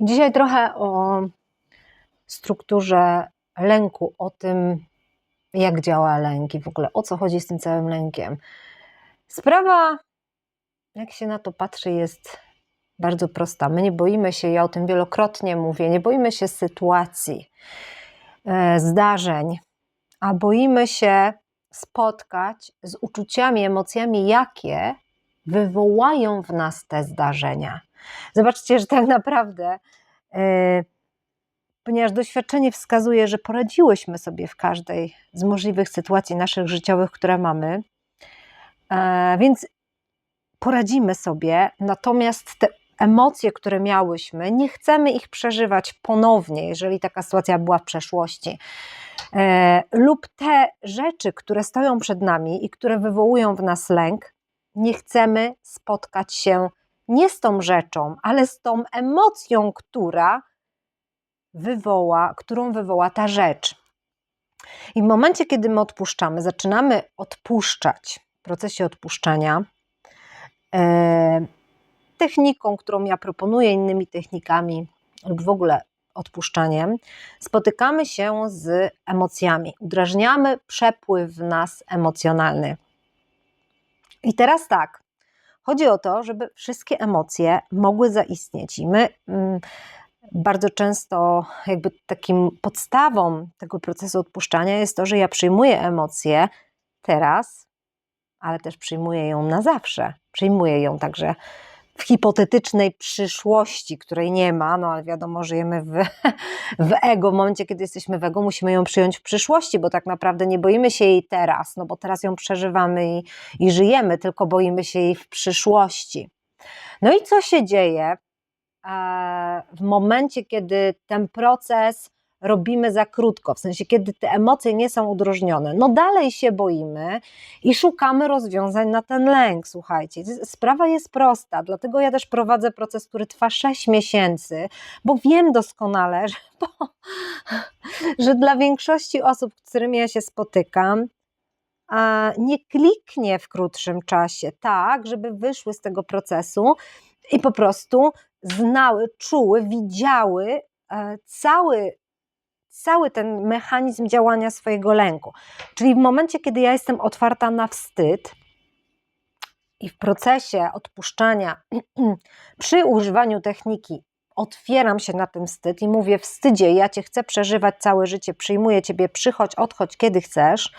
Dzisiaj trochę o strukturze lęku, o tym, jak działa lęk i w ogóle o co chodzi z tym całym lękiem. Sprawa, jak się na to patrzy, jest bardzo prosta. My nie boimy się, ja o tym wielokrotnie mówię, nie boimy się sytuacji, e, zdarzeń, a boimy się spotkać z uczuciami, emocjami, jakie wywołają w nas te zdarzenia. Zobaczcie, że tak naprawdę, yy, ponieważ doświadczenie wskazuje, że poradziłyśmy sobie w każdej z możliwych sytuacji naszych życiowych, które mamy, yy, więc poradzimy sobie, natomiast te emocje, które miałyśmy, nie chcemy ich przeżywać ponownie, jeżeli taka sytuacja była w przeszłości. E, lub te rzeczy, które stoją przed nami i które wywołują w nas lęk, nie chcemy spotkać się nie z tą rzeczą, ale z tą emocją, która wywoła, którą wywoła ta rzecz. I w momencie, kiedy my odpuszczamy, zaczynamy odpuszczać w procesie odpuszczania, e, techniką, którą ja proponuję, innymi technikami lub w ogóle odpuszczaniem, spotykamy się z emocjami, udrażniamy przepływ w nas emocjonalny. I teraz tak, chodzi o to, żeby wszystkie emocje mogły zaistnieć i my mm, bardzo często jakby takim podstawą tego procesu odpuszczania jest to, że ja przyjmuję emocje teraz, ale też przyjmuję ją na zawsze. Przyjmuję ją także w hipotetycznej przyszłości, której nie ma, no ale wiadomo, żyjemy w, w ego. W momencie, kiedy jesteśmy w ego, musimy ją przyjąć w przyszłości, bo tak naprawdę nie boimy się jej teraz, no bo teraz ją przeżywamy i, i żyjemy, tylko boimy się jej w przyszłości. No i co się dzieje e, w momencie, kiedy ten proces robimy za krótko, w sensie kiedy te emocje nie są udrożnione, no dalej się boimy i szukamy rozwiązań na ten lęk. Słuchajcie, sprawa jest prosta, dlatego ja też prowadzę proces, który trwa 6 miesięcy, bo wiem doskonale, że, bo, że dla większości osób, z którymi ja się spotykam, nie kliknie w krótszym czasie, tak, żeby wyszły z tego procesu i po prostu znały, czuły, widziały e, cały cały ten mechanizm działania swojego lęku. Czyli w momencie, kiedy ja jestem otwarta na wstyd i w procesie odpuszczania przy używaniu techniki otwieram się na ten wstyd i mówię: Wstydzie, ja cię chcę przeżywać całe życie, przyjmuję ciebie, przychodź, odchodź kiedy chcesz.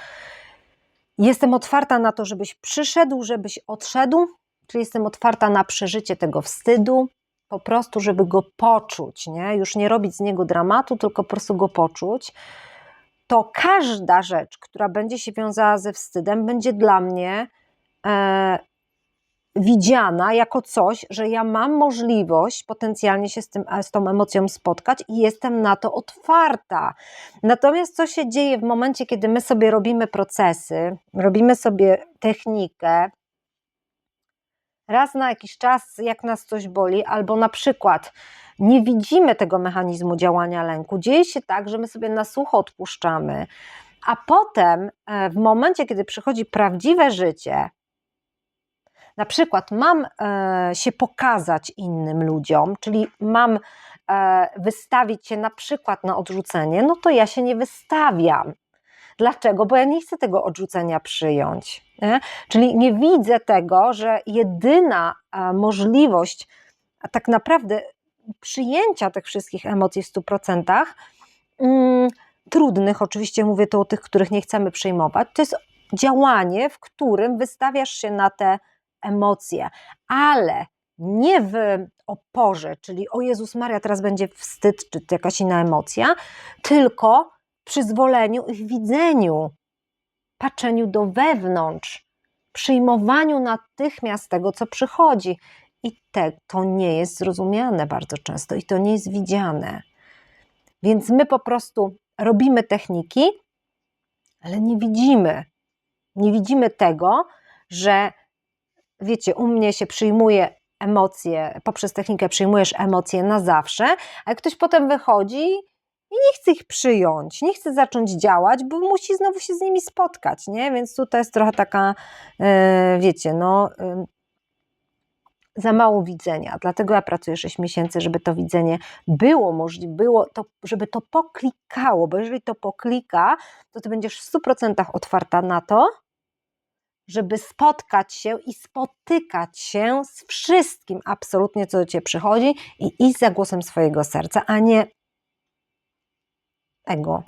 Jestem otwarta na to, żebyś przyszedł, żebyś odszedł, czyli jestem otwarta na przeżycie tego wstydu, po prostu, żeby go poczuć, nie? już nie robić z niego dramatu, tylko po prostu go poczuć, to każda rzecz, która będzie się wiązała ze wstydem, będzie dla mnie e, widziana jako coś, że ja mam możliwość potencjalnie się z, tym, z tą emocją spotkać i jestem na to otwarta. Natomiast co się dzieje w momencie, kiedy my sobie robimy procesy, robimy sobie technikę, raz na jakiś czas, jak nas coś boli, albo na przykład nie widzimy tego mechanizmu działania lęku, dzieje się tak, że my sobie na sucho odpuszczamy, a potem e, w momencie, kiedy przychodzi prawdziwe życie, na przykład mam e, się pokazać innym ludziom, czyli mam e, wystawić się na przykład na odrzucenie, no to ja się nie wystawiam. Dlaczego? Bo ja nie chcę tego odrzucenia przyjąć. Nie? Czyli nie widzę tego, że jedyna możliwość tak naprawdę przyjęcia tych wszystkich emocji w 100%, mm, trudnych, oczywiście mówię tu o tych, których nie chcemy przyjmować, to jest działanie, w którym wystawiasz się na te emocje, ale nie w oporze, czyli o Jezus Maria, teraz będzie wstyd, czy jakaś inna emocja, tylko przyzwoleniu i w widzeniu, patrzeniu do wewnątrz, przyjmowaniu natychmiast tego, co przychodzi. I te, to nie jest zrozumiane bardzo często i to nie jest widziane. Więc my po prostu robimy techniki, ale nie widzimy. Nie widzimy tego, że wiecie, u mnie się przyjmuje emocje, poprzez technikę przyjmujesz emocje na zawsze, a jak ktoś potem wychodzi i nie chce ich przyjąć, nie chce zacząć działać, bo musi znowu się z nimi spotkać, nie? Więc tutaj jest trochę taka, e, wiecie, no, za mało widzenia. Dlatego ja pracuję 6 miesięcy, żeby to widzenie było możliwe, było to, żeby to poklikało, bo jeżeli to poklika, to ty będziesz w 100% otwarta na to, żeby spotkać się i spotykać się z wszystkim absolutnie, co do ciebie przychodzi i iść za głosem swojego serca, a nie ego.